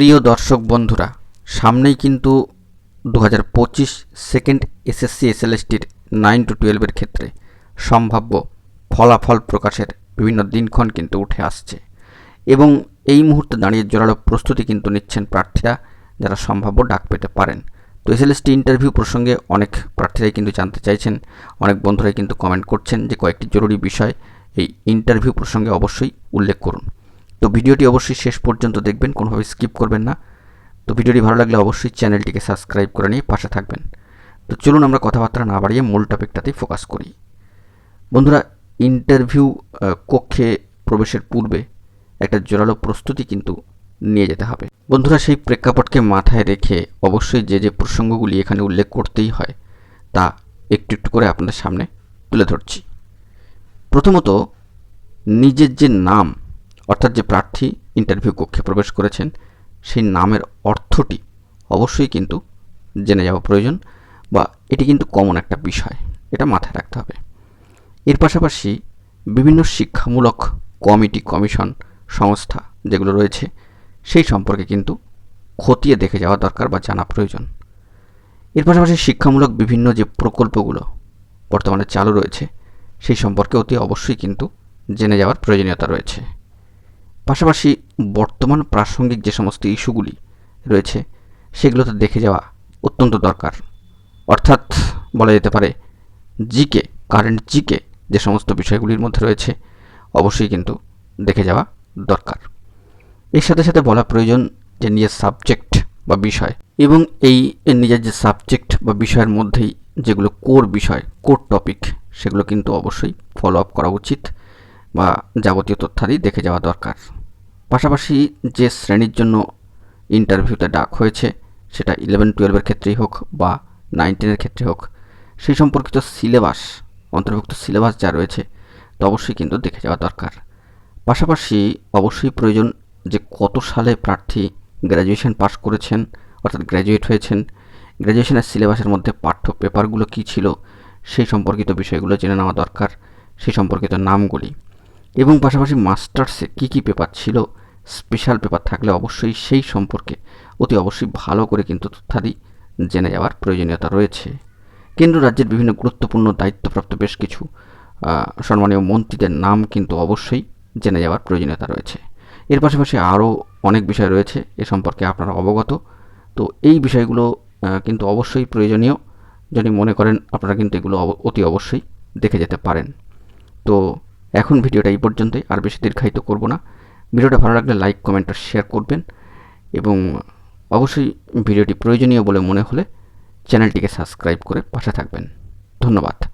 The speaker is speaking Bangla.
প্রিয় দর্শক বন্ধুরা, সামনেই কিন্তু দু হাজার পঁচিশ সেকেন্ড এসএসসি এসএলএসটির নাইন টু টুয়েলভের ক্ষেত্রে সম্ভাব্য ফলাফল প্রকাশের বিভিন্ন দিনক্ষণ কিন্তু উঠে আসছে এবং এই মুহূর্তে দাঁড়িয়ে জোরালো প্রস্তুতি কিন্তু নিচ্ছেন প্রার্থীরা যারা সম্ভাব্য ডাক পেতে পারেন। তো এসএলএসটি ইন্টারভিউ প্রসঙ্গে অনেক প্রার্থীরাই কিন্তু জানতে চাইছেন, অনেক বন্ধুরাই কিন্তু কমেন্ট করছেন যে কয়েকটি জরুরি বিষয় এই ইন্টারভিউ প্রসঙ্গে অবশ্যই উল্লেখ করুন। তো ভিডিওটি অবশ্যই শেষ পর্যন্ত দেখবেন, কোনোভাবে স্কিপ করবেন না। তো ভিডিওটি ভালো লাগলে অবশ্যই চ্যানেলটিকে সাবস্ক্রাইব করে নিয়ে পাশে থাকবেন। তো চলুন আমরা কথাবার্তা না বাড়িয়ে মূল টপিকটাতেই ফোকাস করি। বন্ধুরা ইন্টারভিউ কক্ষে প্রবেশের পূর্বে একটা জোরালো প্রস্তুতি কিন্তু নিয়ে যেতে হবে। বন্ধুরা, সেই প্রেক্ষাপটকে মাথায় রেখে অবশ্যই যে যে প্রসঙ্গগুলি এখানে উল্লেখ করতেই হয়, তা একটু একটু করে আপনাদের সামনে তুলে ধরছি। প্রথমত, নিজের যে নাম অর্থাৎ যে প্রার্থী ইন্টারভিউ কক্ষে প্রবেশ করেছেন, সেই নামের অর্থটি অবশ্যই কিন্তু জেনে যাওয়া প্রয়োজন বা এটি কিন্তু কমন একটা বিষয়, এটা মাথায় রাখতে হবে। এর পাশাপাশি বিভিন্ন শিক্ষামূলক কমিটি কমিশন সংস্থা যেগুলো রয়েছে, সেই সম্পর্কে কিন্তু খতিয়ে দেখে যাওয়া দরকার বা জানা প্রয়োজন। এর পাশাপাশি শিক্ষামূলক বিভিন্ন যে প্রকল্পগুলো বর্তমানে চালু রয়েছে, সেই সম্পর্কে অতি অবশ্যই কিন্তু জেনে যাওয়ার প্রয়োজনীয়তা রয়েছে। পাশাপাশি বর্তমান প্রাসঙ্গিক যে সমস্ত ইস্যুগুলি রয়েছে, সেগুলোতে দেখে যাওয়া অত্যন্ত দরকার। অর্থাৎ বলা যেতে পারে জিকে কারেন্ট জিকে যে সমস্ত বিষয়গুলির মধ্যে রয়েছে, অবশ্যই কিন্তু দেখে যাওয়া দরকার। এর সাথে সাথে বলা প্রয়োজন যে নিজের সাবজেক্ট বা বিষয় এবং এই নিজের যে সাবজেক্ট বা বিষয়ের মধ্যেই যেগুলো কোর বিষয় কোর টপিক সেগুলো কিন্তু অবশ্যই ফলো আপ করা উচিত বা যাবতীয় তথ্যাদি দেখে যাওয়া দরকার। পাশাপাশি যে শ্রেণির জন্য ইন্টারভিউতে ডাক হয়েছে, সেটা ইলেভেন টুয়েলভের ক্ষেত্রেই হোক বা নাইনটিনের ক্ষেত্রে হোক, সেই সম্পর্কিত সিলেবাস অন্তর্ভুক্ত সিলেবাস যা রয়েছে, তা অবশ্যই কিন্তু দেখে যাওয়া দরকার। পাশাপাশি অবশ্যই প্রয়োজন যে কত সালে প্রার্থী গ্র্যাজুয়েশন পাস করেছেন, অর্থাৎ গ্র্যাজুয়েট হয়েছেন গ্র্যাজুয়েশনের সিলেবাসের মধ্যে পাঠ্য পেপারগুলো কী ছিল, সেই সম্পর্কিত বিষয়গুলো জেনে নেওয়া দরকার, সেই সম্পর্কিত নামগুলি। এবং পাশাপাশি মাস্টার্সে কী কী পেপার ছিল স্পেশাল পেপার থাকলে অবশ্যই সেই সম্পর্কে অতি অবশ্যই ভালো করে কিন্তু তথ্যাদি জেনে যাওয়ার প্রয়োজনীয়তা রয়েছে। কেন্দ্র রাজ্যের বিভিন্ন গুরুত্বপূর্ণ দায়িত্বপ্রাপ্ত বেশ কিছু সম্মানীয় মন্ত্রীদের নাম কিন্তু অবশ্যই জেনে যাওয়ার প্রয়োজনীয়তা রয়েছে। এর পাশাপাশি আরও অনেক বিষয় রয়েছে, এ সম্পর্কে আপনারা অবগত। তো এই বিষয়গুলো কিন্তু অবশ্যই প্রয়োজনীয়। যদি মনে করেন, আপনারা কিন্তু এগুলো অতি অবশ্যই দেখে যেতে পারেন। তো এখন ভিডিওটা এই পর্যন্তই, আর বেশি দীর্ঘায়িত করব না। ভিডিওটা ভালো লাগলে লাইক, কমেন্ট আর শেয়ার করবেন। এবং অবশ্যই ভিডিওটি প্রয়োজনীয় বলে মনে হলে চ্যানেলটিকে সাবস্ক্রাইব করে পাশে থাকবেন। ধন্যবাদ।